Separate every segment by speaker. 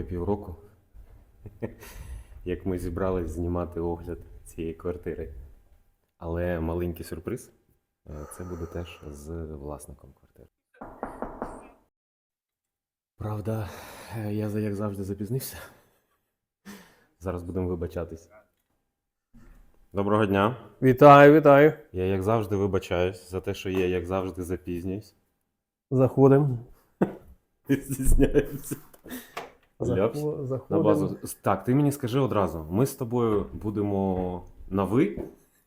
Speaker 1: І півроку, як ми зібрались знімати огляд цієї квартири. Але маленький сюрприз е, це буде теж з власником квартири. Правда, е, я як завжди запізнився. Зараз будемо вибачатись. Доброго дня.
Speaker 2: Вітаю, вітаю.
Speaker 1: Я як завжди вибачаюсь за те, що я як завжди запізнююсь.
Speaker 2: Заходимо.
Speaker 1: Стісняюся. Ляпс. На базу. Так, ти мені скажи одразу. Ми з тобою будемо на ви,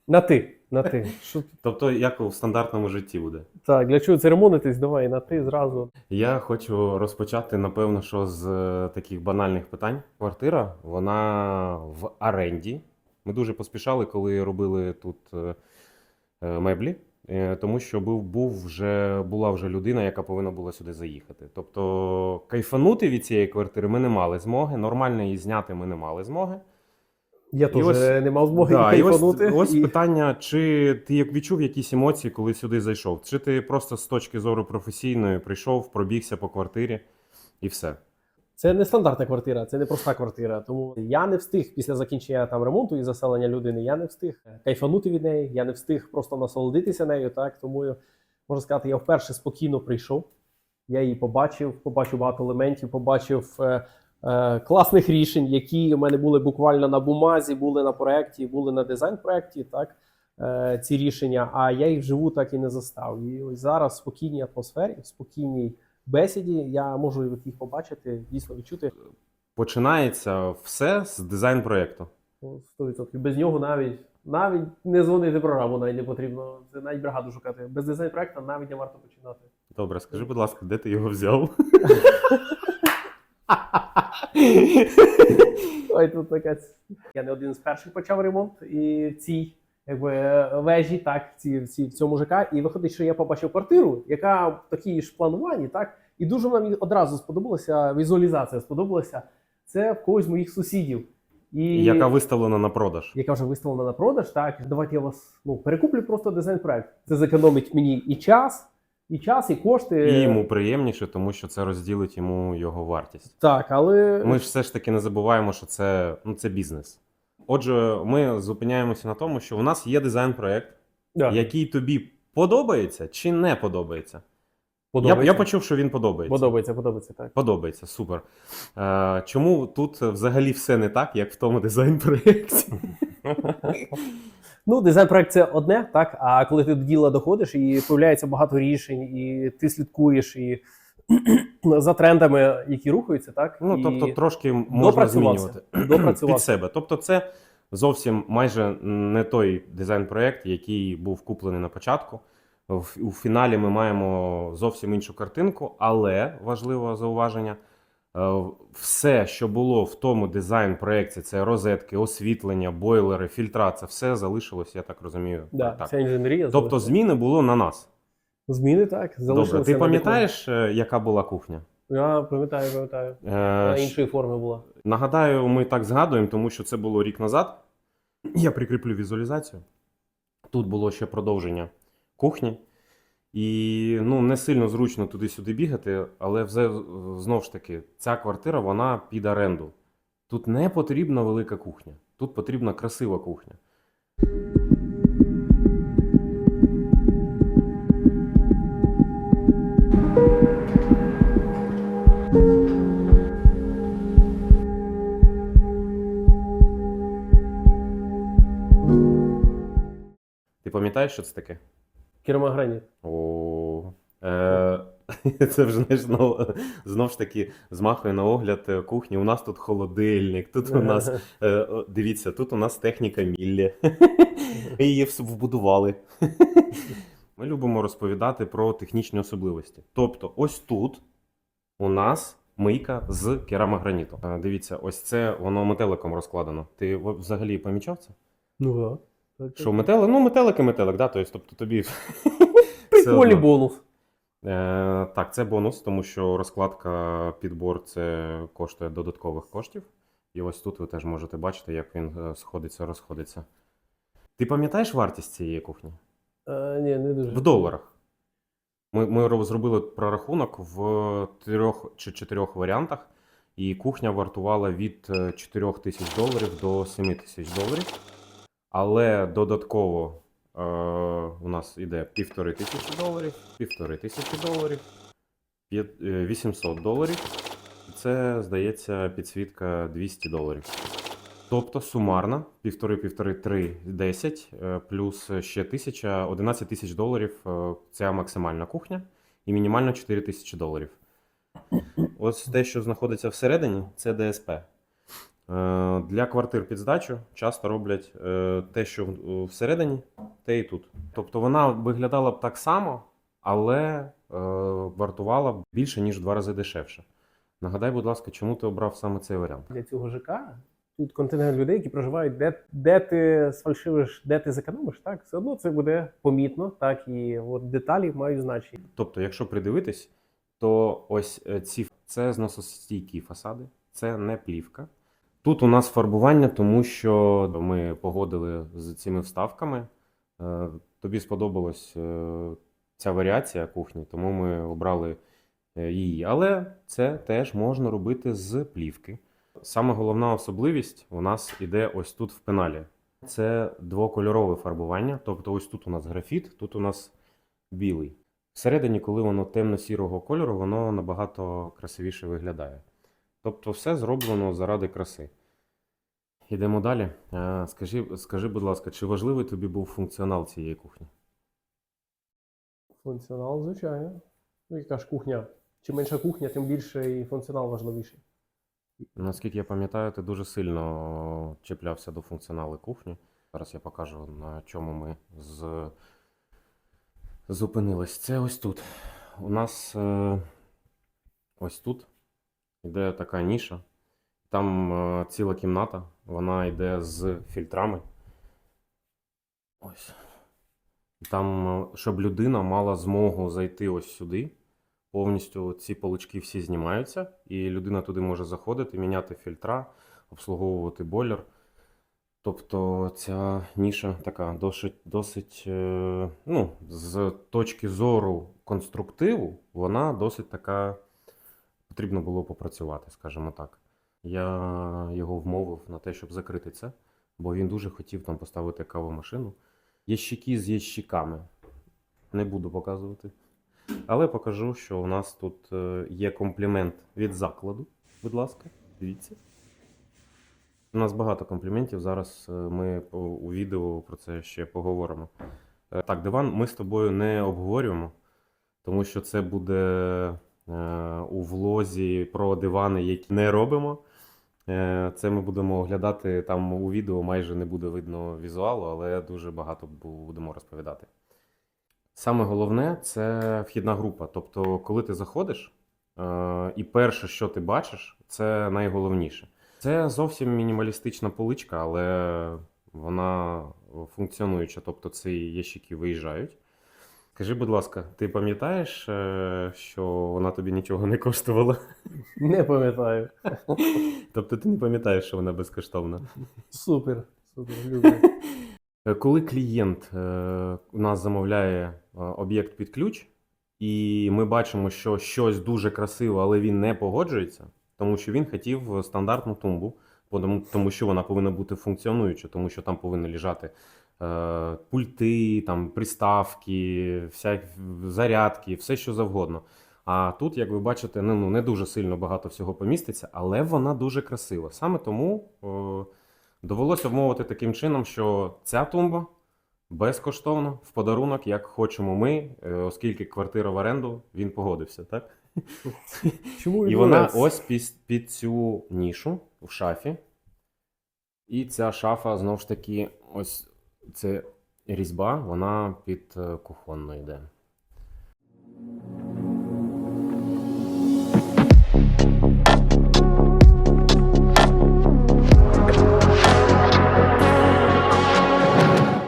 Speaker 2: На ти. На ти. Що...
Speaker 1: тобто як у стандартному житті буде.
Speaker 2: Так, для чого церемонитись? Давай на ти зразу.
Speaker 1: Я хочу розпочати, напевно, що з е, таких банальних питань. Квартира, вона в оренді. Ми дуже поспішали, коли робили тут е, е, меблі, тому що був, був вже, була вже людина, яка повинна була сюди заїхати. Тобто кайфанути від цієї квартири ми не мали змоги, нормально її зняти ми не мали змоги.
Speaker 2: Я теж не мав змоги
Speaker 1: Да, і ось,
Speaker 2: кайфанути.
Speaker 1: ось
Speaker 2: і-
Speaker 1: питання: чи ти як відчув якісь емоції, коли сюди зайшов? Чи ти просто з точки зору професійної прийшов, пробігся по квартирі і все?
Speaker 2: Це не стандартна квартира, це не проста квартира. Тому я не встиг після закінчення там ремонту і заселення людини. Я не встиг кайфанути від неї, я не встиг просто насолодитися нею. Так тому можна сказати, я вперше спокійно прийшов. Я її побачив, побачив багато елементів, побачив е, е, класних рішень, які у мене були буквально на бумазі, були на проєкті, були на дизайн-проєкті. Так е, ці рішення. А я їх вживу так і не застав. І ось зараз в спокійній атмосфері, в спокійній бесіді я можу їх побачити, дійсно відчути.
Speaker 1: Починається все з дизайн-проєкту.
Speaker 2: Ну, 100%. Без нього навіть навіть не дзвонити програму навіть не потрібно. Це навіть бригаду шукати. Без дизайн проекту навіть не варто починати.
Speaker 1: Добре, скажи, будь ласка, де ти його взяв?
Speaker 2: Ой, тут така. Я не один з перших почав ремонт і цій якби, вежі, так, в, цій, в, цьому ЖК. І виходить, що я побачив квартиру, яка в такій ж плануванні, так, і дуже мені одразу сподобалася візуалізація, сподобалася. Це в когось з моїх сусідів. І...
Speaker 1: Яка виставлена на продаж?
Speaker 2: яка вже виставлена на продаж, так давайте я вас ну перекуплю просто дизайн проект. Це зекономить мені і час, і час, і кошти.
Speaker 1: І йому приємніше, тому що це розділить йому його вартість.
Speaker 2: так, але
Speaker 1: Ми ж все ж таки не забуваємо, що це, ну, це бізнес. Отже, ми зупиняємося на тому, що у нас є дизайн-проект,
Speaker 2: да,
Speaker 1: який тобі подобається чи не подобається. Я,
Speaker 2: подобається.
Speaker 1: я почув, що він подобається.
Speaker 2: подобається, подобається так.
Speaker 1: Подобається, супер. Е, чому тут взагалі все не так, як в тому дизайн-проєкті?
Speaker 2: Ну, дизайн проект це одне, так. А коли ти до діла доходиш і появляється багато рішень, і ти слідкуєш і за трендами, які рухаються, так
Speaker 1: Ну,
Speaker 2: і
Speaker 1: тобто, трошки можна змінювати під себе. Тобто, це зовсім майже не той дизайн-проєкт, який був куплений на початку. В- У фіналі ми маємо зовсім іншу картинку, але важливе зауваження. е, Все, що було в тому дизайн-проєкті, це розетки, освітлення, бойлери, фільтра, це все залишилось, я так розумію.
Speaker 2: Да,
Speaker 1: так.
Speaker 2: Вся інженерія.
Speaker 1: Тобто зміни було на нас.
Speaker 2: Зміни так
Speaker 1: Добре, ти пам'ятаєш, е, яка була кухня?
Speaker 2: Я пам'ятаю, пам'ятаю.
Speaker 1: Е,
Speaker 2: Вона іншої форми була.
Speaker 1: Нагадаю, ми так згадуємо, тому що це було рік назад. Я прикріплю візуалізацію. Тут було ще продовження кухні. І ну, не сильно зручно туди-сюди бігати, але вже знову ж таки, ця квартира вона під оренду. Тут не потрібна велика кухня, тут потрібна красива кухня. Пам'ятаєш, що це таке?
Speaker 2: Керамограніт.
Speaker 1: О, е, це вже знаєш, знов, знов ж таки змахує на огляд е, кухні. У нас тут холодильник, тут у нас е, дивіться, тут у нас техніка Міллі. Ми її вбудували. Ми любимо розповідати про технічні особливості. Тобто, ось тут у нас мийка з керамограніту. Е, Дивіться, ось це воно метеликом розкладено. Ти взагалі помічав це?
Speaker 2: Ну.
Speaker 1: Що метелик? Ну, метелик і метелик, да? тобто, тобто тобі.
Speaker 2: Прикольний бонус.
Speaker 1: Е, так, це бонус, тому що розкладка підбор це коштує додаткових коштів. І ось тут ви теж можете бачити, як він е, сходиться, розходиться. Ти пам'ятаєш вартість цієї кухні?
Speaker 2: Е, ні, не дуже.
Speaker 1: В доларах. Ми, ми зробили прорахунок в трьох чи чотирьох варіантах. І кухня вартувала від 4 тисяч доларів до 7 тисяч доларів. Але додатково е, у нас іде півтори тисячі доларів, півтори тисячі доларів, е, 800 доларів. Це, здається, підсвітка 200 доларів. Тобто сумарно півтори, півтори, три, десять, е, плюс ще тисяча, 11 тисяч доларів е, ця максимальна кухня, і мінімально 4 тисячі доларів. Ось те, що знаходиться всередині, це ДСП. Е, Для квартир під здачу часто роблять е, те, що в- всередині, те і тут. Тобто вона виглядала б так само, але е, вартувала б більше, ніж в два рази дешевше. Нагадай, будь ласка, чому ти обрав саме цей варіант?
Speaker 2: Для цього ЖК тут контингент людей, які проживають, де, де ти сфальшивиш, де ти зекономиш, так все одно це буде помітно, так і от деталі мають значення.
Speaker 1: Тобто, якщо придивитись, то ось е, ці це зносостійкі фасади, це не плівка. Тут у нас фарбування, тому що ми погодили з цими вставками. Е, Тобі сподобалась е, ця варіація кухні, тому ми обрали е, її. Але це теж можна робити з плівки. Саме головна особливість у нас іде ось тут в пеналі. Це двокольорове фарбування. Тобто, ось тут у нас графіт, тут у нас білий. Всередині, коли воно темно-сірого кольору, воно набагато красивіше виглядає. Тобто, все зроблено заради краси. Йдемо далі. Е, Скажи, скажи, будь ласка, чи важливий тобі був функціонал цієї кухні?
Speaker 2: Функціонал, звичайно. Ну, яка ж кухня? Чим менша кухня, тим більше і функціонал важливіший.
Speaker 1: Наскільки я пам'ятаю, ти дуже сильно чіплявся до функціоналу кухні. Зараз я покажу, на чому ми з... зупинились. Це ось тут. У нас е... ось тут йде така ніша. Там е, ціла кімната, вона йде з фільтрами. Ось. Там, е, щоб людина мала змогу зайти ось сюди. Повністю ці полички всі знімаються, і людина туди може заходити, міняти фільтра, обслуговувати бойлер. Тобто ця ніша така досить, досить е, ну, з точки зору конструктиву, вона досить така потрібно було попрацювати, скажімо так. Я його вмовив на те, щоб закрити це, бо він дуже хотів там поставити кавомашину. Ящики з ящиками. Не буду показувати. Але покажу, що у нас тут е, є комплімент від закладу. Будь ласка, дивіться. У нас багато компліментів. Зараз е, ми у відео про це ще поговоримо. Е, Так, диван ми з тобою не обговорюємо, тому що це буде у влозі про дивани, які не робимо. Е, Це ми будемо оглядати там у відео, майже не буде видно візуалу, але дуже багато будемо розповідати. Саме головне це вхідна група. Тобто, коли ти заходиш, е, і перше, що ти бачиш, це найголовніше. Це зовсім мінімалістична поличка, але вона функціонуюча, тобто ці ящики виїжджають. Скажи, будь ласка, ти пам'ятаєш, е, що вона тобі нічого не коштувала?
Speaker 2: Не пам'ятаю.
Speaker 1: Тобто ти не пам'ятаєш, що вона безкоштовна?
Speaker 2: Супер. Супер, люблю.
Speaker 1: Е, Коли клієнт е, у нас замовляє об'єкт під ключ, і ми бачимо, що щось дуже красиво, але він не погоджується, тому що він хотів стандартну тумбу, тому, що вона повинна бути функціонуюча, тому що там повинні лежати пульти, там, приставки, вся, зарядки, все що завгодно. А тут, як ви бачите, ну, ну, не дуже сильно багато всього поміститься, але вона дуже красива. Саме тому. Е, Довелося вмовити таким чином, що ця тумба безкоштовно в подарунок, як хочемо ми, е, оскільки квартира в оренду, він погодився, так?
Speaker 2: Чому
Speaker 1: І вона ось під, під цю нішу в шафі. І ця шафа знову ж таки, ось це різьба, вона під е, кухонною йде.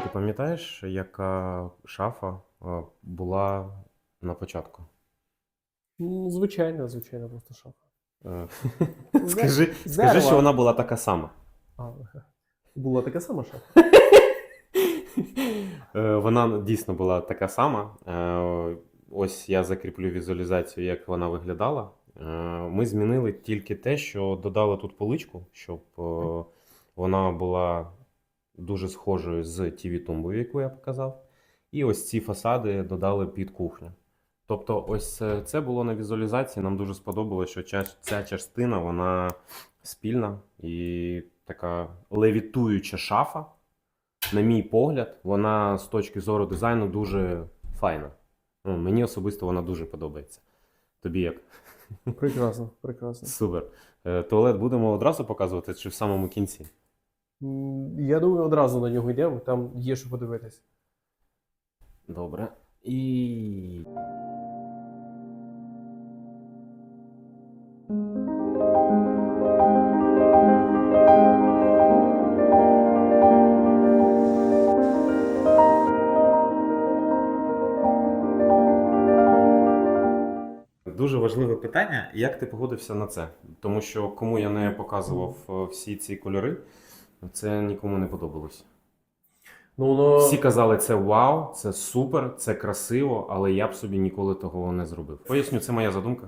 Speaker 1: Ти пам'ятаєш, яка шафа е, була на початку?
Speaker 2: Ну, звичайно, звичайно, просто шафа.
Speaker 1: Е, Скажи, скажи, що вона була така сама.
Speaker 2: А, була така сама шафа.
Speaker 1: Е, Вона дійсно була така сама. Е, Ось я закріплю візуалізацію, як вона виглядала. Е, Ми змінили тільки те, що додали тут поличку, щоб вона була дуже схожою з TV-тумбою, яку я показав. І ось ці фасади додали під кухню. Тобто, ось це- було на візуалізації. Нам дуже сподобалося, що ця частина вона спільна і така левітуюча шафа. На мій погляд, вона з точки зору дизайну дуже файна. Ну, мені особисто вона дуже подобається. Тобі як?
Speaker 2: Прекрасно, прекрасно.
Speaker 1: Супер. Е, Туалет будемо одразу показувати чи в самому кінці?
Speaker 2: Я думаю, одразу на нього йдемо, там є що подивитись.
Speaker 1: Добре. І. Дуже важливе питання, як ти погодився на це? Тому що кому я не показував е, всі ці кольори, це нікому не подобалось.
Speaker 2: Ну, воно...
Speaker 1: Всі казали, це вау, це супер, це красиво, але я б собі ніколи того не зробив. Поясню, це моя задумка.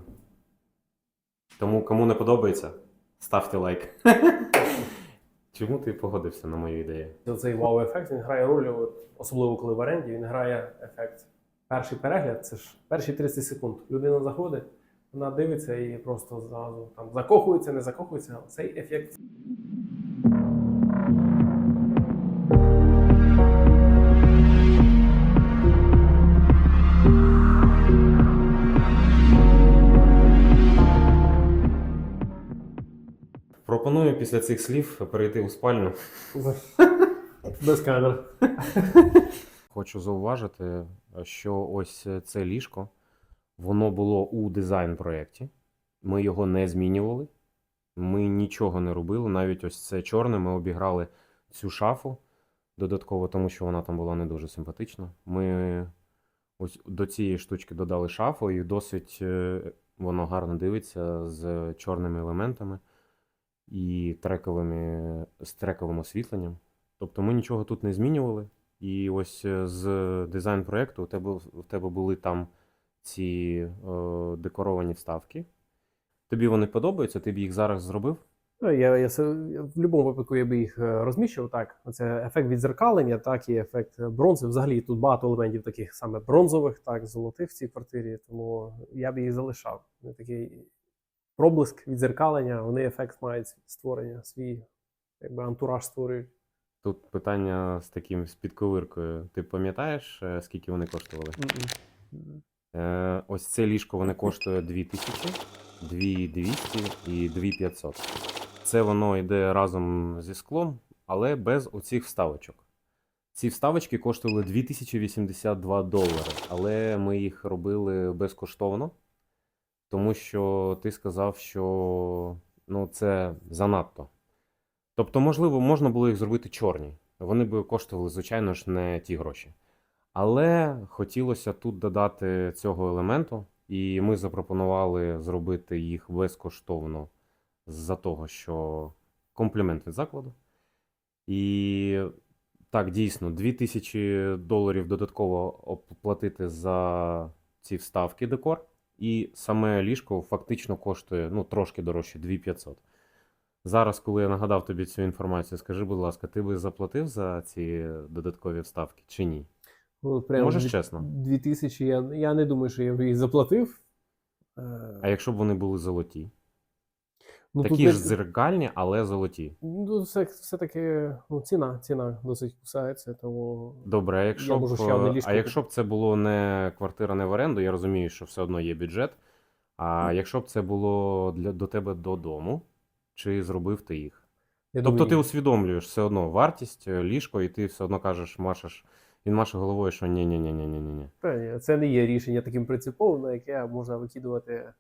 Speaker 1: Тому кому не подобається, ставте лайк. Чому ти погодився на мою ідею?
Speaker 2: Цей вау-ефект він грає роль, особливо коли в оренді, він грає ефект. Перший перегляд це ж перші 30 секунд. Людина заходить, вона дивиться і просто зразу там закохується, не закохується. але Цей ефект
Speaker 1: Пропоную після цих слів перейти у спальню.
Speaker 2: без камер.
Speaker 1: Хочу зауважити, що ось це ліжко, воно було у дизайн-проєкті. Ми його не змінювали. Ми нічого не робили. Навіть ось це чорне. Ми обіграли цю шафу додатково, тому що вона там була не дуже симпатична. Ми ось до цієї штучки додали шафу, і досить е, воно гарно дивиться з чорними елементами і трековими, з трековим освітленням. Тобто ми нічого тут не змінювали. І ось е, з дизайн проєкту у тебе, у тебе були там ці е, декоровані вставки. Тобі вони подобаються, ти б їх зараз зробив?
Speaker 2: Ну, Я, я, я в будь-якому випадку я би їх е, розміщив. Так, це ефект відзеркалення, так і ефект бронзи. Взагалі тут багато елементів таких саме бронзових, так, золотих в цій квартирі, тому я б їх залишав. Вони такий проблиск відзеркалення, вони ефект мають створення, свій якби антураж створюють.
Speaker 1: Тут питання з таким з підковиркою. Ти пам'ятаєш, е, скільки вони коштували?
Speaker 2: Мгм.
Speaker 1: Е, ось це ліжко вони коштує 2000, 2200 і 2500. Це воно йде разом зі склом, але без оцих вставочок. Ці вставочки коштували 2082 долари, але ми їх робили безкоштовно, тому що ти сказав, що ну, це занадто. Тобто, можливо, можна було їх зробити чорні. Вони б коштували, звичайно ж, не ті гроші. Але хотілося тут додати цього елементу, і ми запропонували зробити їх безкоштовно з-за того, що комплімент від закладу. І так, дійсно, 2000 доларів додатково оплатити за ці вставки декор. І саме ліжко фактично коштує ну, трошки дорожче 2500. Зараз, коли я нагадав тобі цю інформацію, скажи, будь ласка, ти би заплатив за ці додаткові вставки чи ні?
Speaker 2: Ну, прямо
Speaker 1: Можеш
Speaker 2: дві-
Speaker 1: чесно?
Speaker 2: 2000 я, я не думаю, що я б їх заплатив. Е,
Speaker 1: А якщо б вони були золоті?
Speaker 2: ну, тут
Speaker 1: Такі
Speaker 2: не-
Speaker 1: ж дзеркальні, але золоті.
Speaker 2: Ну, все, все-таки ну, ціна, ціна досить кусається, тому
Speaker 1: Добре, а якщо,
Speaker 2: Я
Speaker 1: б,
Speaker 2: можу ліжко
Speaker 1: а якщо б це було не квартира, не в оренду, я розумію, що все одно є бюджет. А якщо б це було для, до тебе додому, чи зробив ти їх?
Speaker 2: я
Speaker 1: Тобто
Speaker 2: думаю,
Speaker 1: ти усвідомлюєш все одно вартість е, ліжко, і ти все одно кажеш, машеш, він маше головою, що ні ні ні ні ні ні
Speaker 2: це не є рішення таким принциповим, на яке можна викидувати.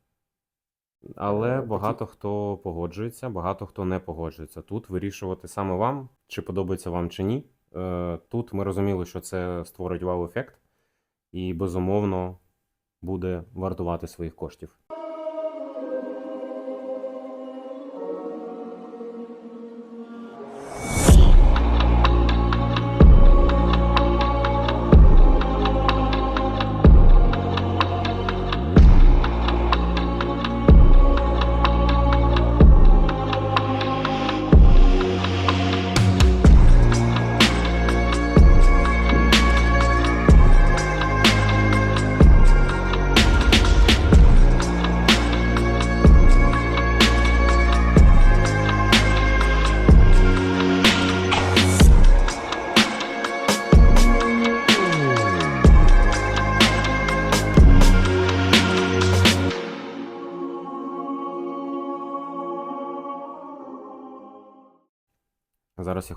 Speaker 1: Але
Speaker 2: Е, такі-
Speaker 1: багато хто погоджується, багато хто не погоджується. Тут вирішувати саме вам, чи подобається вам чи ні. Е, Тут ми розуміли, що це створить вау-ефект, і безумовно буде вартувати своїх коштів.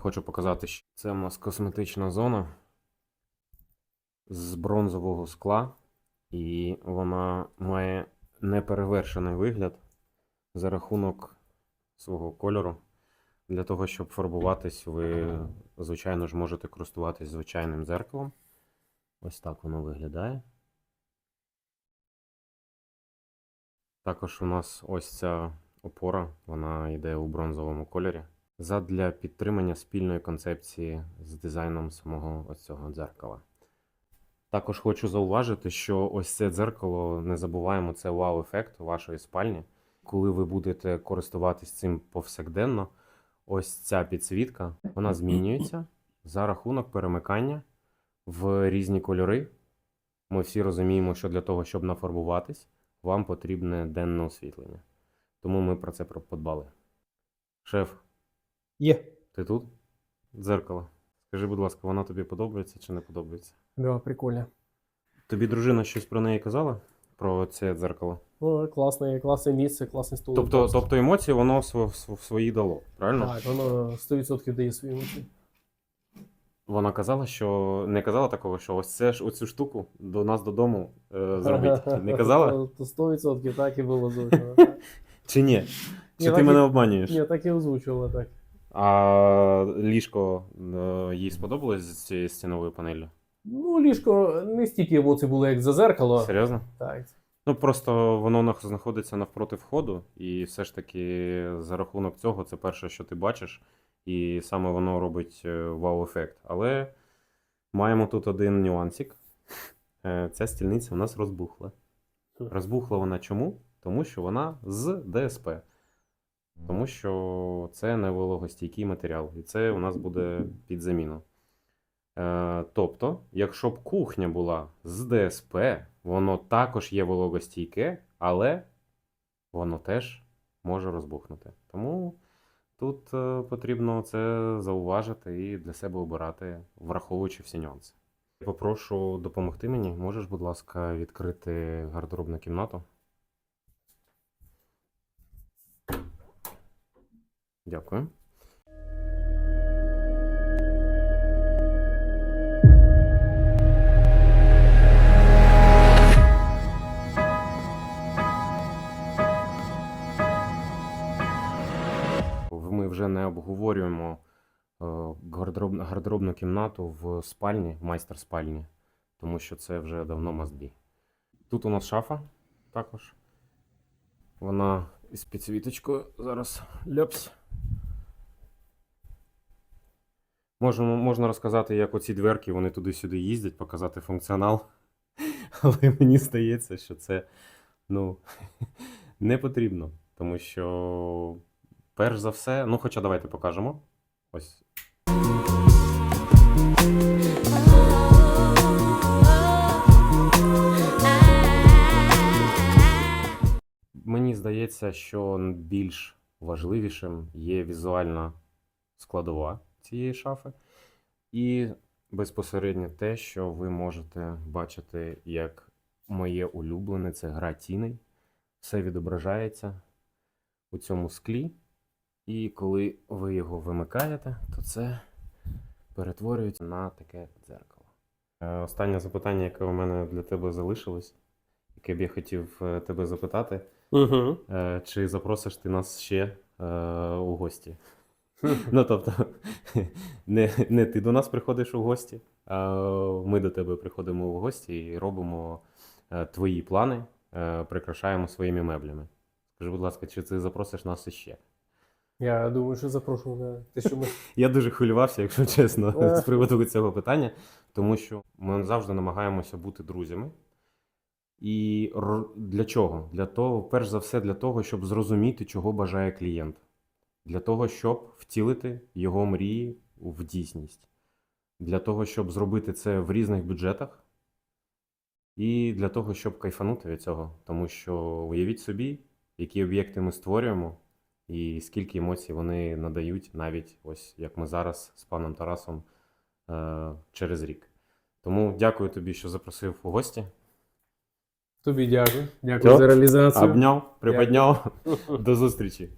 Speaker 1: Хочу показати, що це у нас косметична зона з бронзового скла, і вона має неперевершений вигляд за рахунок свого кольору. Для того, щоб фарбуватись, ви, звичайно ж, можете користуватись звичайним дзеркалом. Ось так воно виглядає. Також у нас ось ця опора, вона йде у бронзовому кольорі. Задля підтримання спільної концепції з дизайном самого ось цього дзеркала. Також хочу зауважити, що ось це дзеркало, не забуваємо, це вау-ефект вашої спальні. Коли ви будете користуватись цим повсякденно, ось ця підсвітка вона змінюється за рахунок перемикання в різні кольори. Ми всі розуміємо, що для того, щоб нафарбуватись, вам потрібне денне освітлення. Тому ми про це подбали. Шеф,
Speaker 2: Є.
Speaker 1: ти тут? Дзеркало. Скажи, будь ласка, воно тобі подобається чи не подобається?
Speaker 2: Да, прикольно.
Speaker 1: Тобі дружина щось про неї казала? Про це дзеркало?
Speaker 2: Ну, класне, класне місце, класний стул.
Speaker 1: Тобто, тобто емоції воно св- св- свої дало, правильно?
Speaker 2: Так, воно 100% дає свої емоції.
Speaker 1: Вона казала, що не казала такого, що ось це ж оцю штуку до нас додому е, зробить. Не казала?
Speaker 2: То 100% так і було озвучено.
Speaker 1: Чи ні? Чи ти
Speaker 2: так і-
Speaker 1: мене обманюєш?
Speaker 2: Ні, так і озвучувала, так.
Speaker 1: А ліжко е, їй сподобалось з цією стіновою панеллю?
Speaker 2: Ну, ліжко не стільки емоцій було, як за зеркало.
Speaker 1: Серйозно?
Speaker 2: Так.
Speaker 1: Ну просто воно нах- знаходиться навпроти входу, і все ж таки за рахунок цього це перше, що ти бачиш, і саме воно робить е, вау-ефект. Але маємо тут один нюансик. Е, Ця стільниця у нас розбухла. Розбухла вона чому? Тому що вона з ДСП. Тому що це не вологостійкий матеріал, і це у нас буде під заміну. Е, тобто, якщо б кухня була з ДСП, воно також є вологостійке, але воно теж може розбухнути. Тому тут е, потрібно це зауважити і для себе обирати, враховуючи всі нюанси. Попрошу допомогти мені. Можеш, будь ласка, відкрити гардеробну кімнату? Дякую. Ми вже не обговорюємо е, гардероб- гардеробну кімнату в спальні, майстер спальні, тому що це вже давно мазбі. Тут у нас шафа також. Вона із підсвіточкою зараз ляпсь. Можемо, можна розказати, як оці дверки вони туди-сюди їздять, показати функціонал. Але мені здається, що це ну, не потрібно. Тому що, перш за все, ну, хоча давайте покажемо. Ось. Мені здається, що більш важливішим є візуальна складова цієї шафи, і безпосередньо те, що ви можете бачити як моє улюблене, це гра тіней. Все відображається у цьому склі, і коли ви його вимикаєте, то це перетворюється на таке дзеркало. Е, Останнє запитання, яке у мене для тебе залишилось, яке б я хотів е, тебе запитати.
Speaker 2: Угу.
Speaker 1: Чи запросиш ти нас ще у гості? Ну, тобто, не, не ти до нас приходиш у гості, а ми до тебе приходимо у гості і робимо е, твої плани, е, прикрашаємо своїми меблями. Скажи, будь ласка, чи ти запросиш нас іще?
Speaker 2: Я думаю, що запрошую на те, що ми.
Speaker 1: Я дуже хвилювався, якщо чесно,
Speaker 2: Е.
Speaker 1: з приводу цього питання, тому що ми завжди намагаємося бути друзями. І для чого? Для того, перш за все, для того, щоб зрозуміти, чого бажає клієнт, для того, щоб втілити його мрії в дійсність, для того, щоб зробити це в різних бюджетах, і для того, щоб кайфанути від цього. Тому що уявіть собі, які об'єкти ми створюємо, і скільки емоцій вони надають, навіть ось як ми зараз з паном Тарасом е- через рік. Тому дякую тобі, що запросив у гості.
Speaker 2: Тобі дякую. Дякую
Speaker 1: Все.
Speaker 2: за реалізацію.
Speaker 1: Обняв, приподняв. До зустрічі.